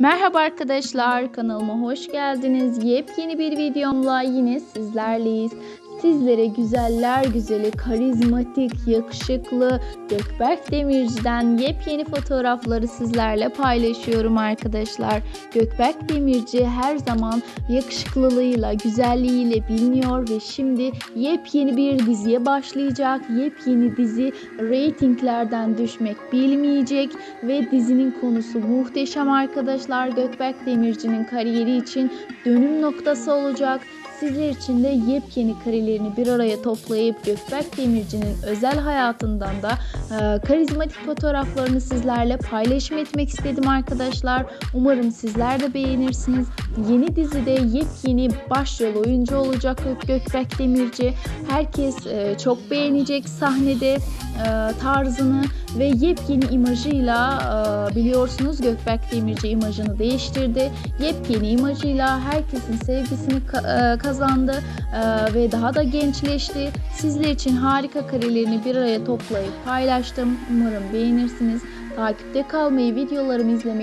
Merhaba arkadaşlar kanalıma hoş geldiniz. Yepyeni bir videomla yine sizlerleyiz. Sizlere güzeller güzeli, karizmatik, yakışıklı Gökberk Demirci'den yepyeni fotoğrafları sizlerle paylaşıyorum arkadaşlar. Gökberk Demirci her zaman yakışıklılığıyla, güzelliğiyle biliniyor ve şimdi yepyeni bir diziye başlayacak. Yepyeni dizi reytinglerden düşmek bilmeyecek ve dizinin konusu muhteşem arkadaşlar. Gökberk Demirci'nin kariyeri için dönüm noktası olacak. Sizler için de yepyeni karelerini bir araya toplayıp Gökberk Demirci'nin özel hayatından da e, karizmatik fotoğraflarını sizlerle paylaşım etmek istedim arkadaşlar. Umarım sizler de beğenirsiniz. Yeni dizide yepyeni başrol oyuncu olacak Gökberk Demirci. Herkes e, çok beğenecek sahnede e, tarzını ve yepyeni imajıyla e, biliyorsunuz Gökberk Demirci imajını değiştirdi. Yepyeni imajıyla herkesin sevgisini ka- e, kazandı e, ve daha da gençleşti. Sizler için harika karelerini bir araya toplayıp paylaştım. Umarım beğenirsiniz. Takipte kalmayı, videolarımı izlemeyi